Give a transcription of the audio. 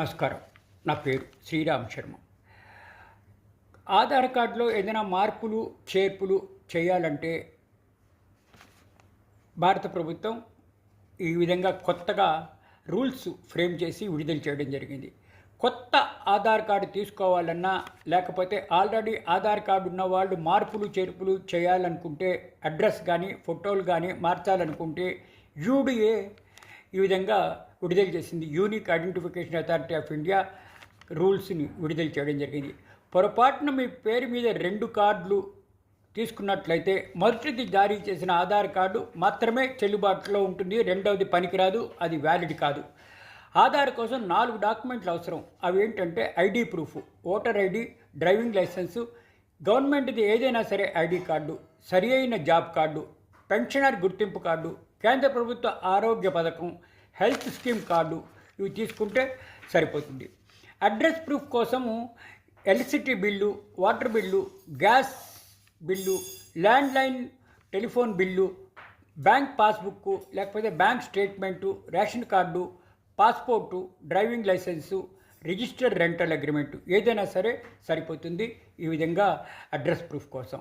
నమస్కారం. నా పేరు శ్రీరామ్ శర్మ. ఆధార్ కార్డులో ఏదైనా మార్పులు చేర్పులు చేయాలంటే భారత ప్రభుత్వం ఈ విధంగా కొత్తగా రూల్స్ ఫ్రేమ్ చేసి విడుదల చేయడం జరిగింది. కొత్త ఆధార్ కార్డు తీసుకోవాలన్నా లేకపోతే ఆల్రెడీ ఆధార్ కార్డు ఉన్న వాళ్ళు మార్పులు చేర్పులు చేయాలనుకుంటే అడ్రస్ కానీ ఫోటోలు కానీ మార్చాలనుకుంటే యూడిఏ ఈ విధంగా విడుదల చేసింది. Unique identification authority of India రూల్స్ని విడుదల చేయడం జరిగింది. పొరపాటున మీ పేరు మీద రెండు కార్డులు తీసుకున్నట్లయితే మొదటిది జారీ చేసిన ఆధార్ కార్డు మాత్రమే చెల్లుబాటులో ఉంటుంది. రెండవది పనికిరాదు. అది వ్యాలిడ్ కాదు. ఆధార్ కోసం నాలుగు డాక్యుమెంట్లు అవసరం. అవి ఏంటంటే ID proof voter ID driving licence గవర్నమెంట్ది ఏదైనా సరే ఐడి కార్డు సరి అయిన జాబ్ కార్డు పెన్షనర్ గుర్తింపు కార్డు కేంద్ర ప్రభుత్వ ఆరోగ్య పథకం హెల్త్ స్కీమ్ కార్డు ఇవి తీసుకుంటే సరిపోతుంది. అడ్రస్ ప్రూఫ్ కోసము electricity bill water bill gas bill landline telephone bill bank passbook లేకపోతే bank statement ration card passport driving licence registered rental agreement ఏదైనా సరే సరిపోతుంది. ఈ విధంగా అడ్రస్ ప్రూఫ్ కోసం.